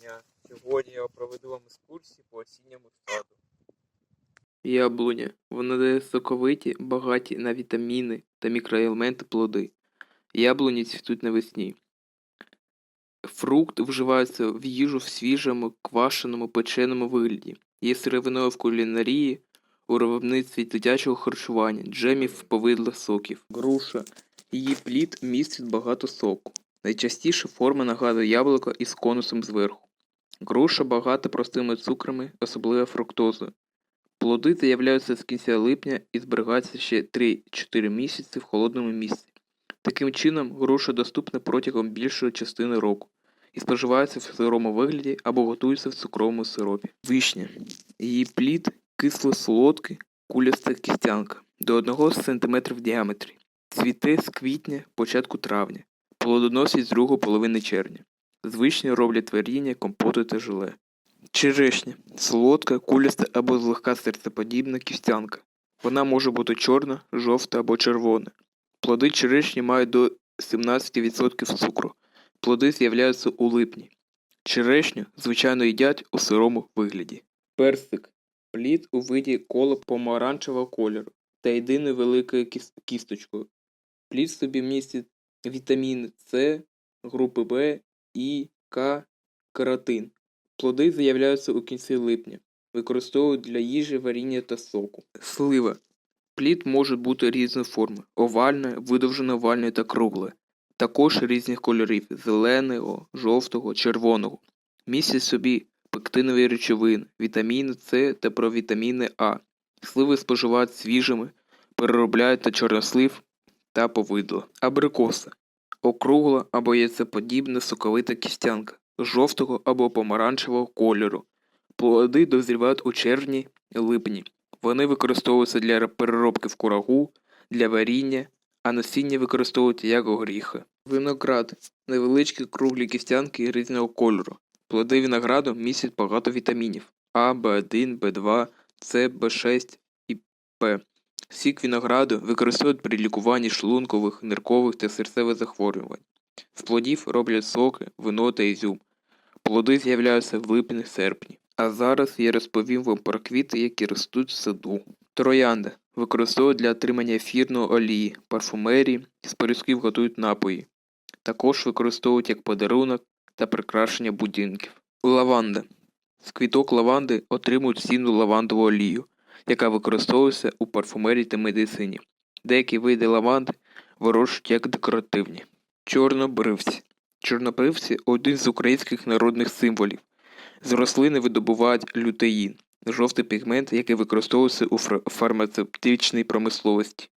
дня! Сьогодні я проведу вам екскурсію по осінньому саду. Яблуня. Вона дає соковиті, багаті на вітаміни та мікроелементи плоди. Яблуні цвітуть навесні. Фрукт вживається в їжу в свіжому, квашеному, печеному вигляді. Є сировиною в кулінарії, у виробництві дитячого харчування, джемів, повидла, соків. Груша. Її плід містить багато соку. Найчастіше форма нагадує яблуко із конусом зверху. Груша багата простими цукрами, особливо фруктозою. Плоди з'являються з кінця липня і зберігаються ще 3-4 місяці в холодному місці. Таким чином, груша доступна протягом більшої частини року і споживається в сирому вигляді або готується в цукровому сиропі. Вишня. Її плід кисло-солодкий, куляста кістянка до 1 см в діаметрі. Цвіте з квітня, початку травня. Плодоносить з другої половини червня. З вишні роблять варіння, компоти та желе. Черешня солодка, куляста або злегка серцеподібна кістянка. Вона може бути чорна, жовта або червона. Плоди черешні мають до 17% цукру. Плоди з'являються у липні. Черешню, звичайно, їдять у сирому вигляді. Персик плід у виді кола помаранчевого кольору та єдиною великою кісточкою. Плід собі містить вітаміни С, групи В, І, К, каротин. Плоди з'являються у кінці липня. Використовують для їжі, варіння та соку. Слива. Плід може бути різної форми: овальне, видовжено-овальне та кругле. Також різних кольорів зеленого, жовтого, червоного. Містять собі пектинові речовини, вітаміни С та провітаміни А. Сливи споживають свіжими, переробляють на чорнослив та повидло. Абрикоса. Округла або яйцеподібна соковита кістянка жовтого або помаранчевого кольору. Плоди дозрівають у червні-липні. Вони використовуються для переробки в курагу, для варіння, а насіння використовують як горіхи. Виноград невеличкі круглі кістянки різного кольору. Плоди винограду містять багато вітамінів А, В1, В2, С, В6 і П. Сік винограду використовують при лікуванні шлункових, ниркових та серцевих захворювань. З плодів роблять соки, вино та ізюм. Плоди з'являються в липні-серпні. А зараз я розповім вам про квіти, які ростуть в саду. Троянда використовують для отримання ефірної олії, парфумерії, з пиріжків готують напої. Також використовують як подарунок та прикрашення будинків. Лаванда. З квіток лаванди отримують сінну лавандову олію, яка використовується у парфумерії та медицині. Деякі види лаванди вирощують як декоративні. Чорнобривці. Чорнобривці один з українських народних символів. З рослини видобувають лютеїн, жовтий пігмент, який використовується у фармацевтичній промисловості.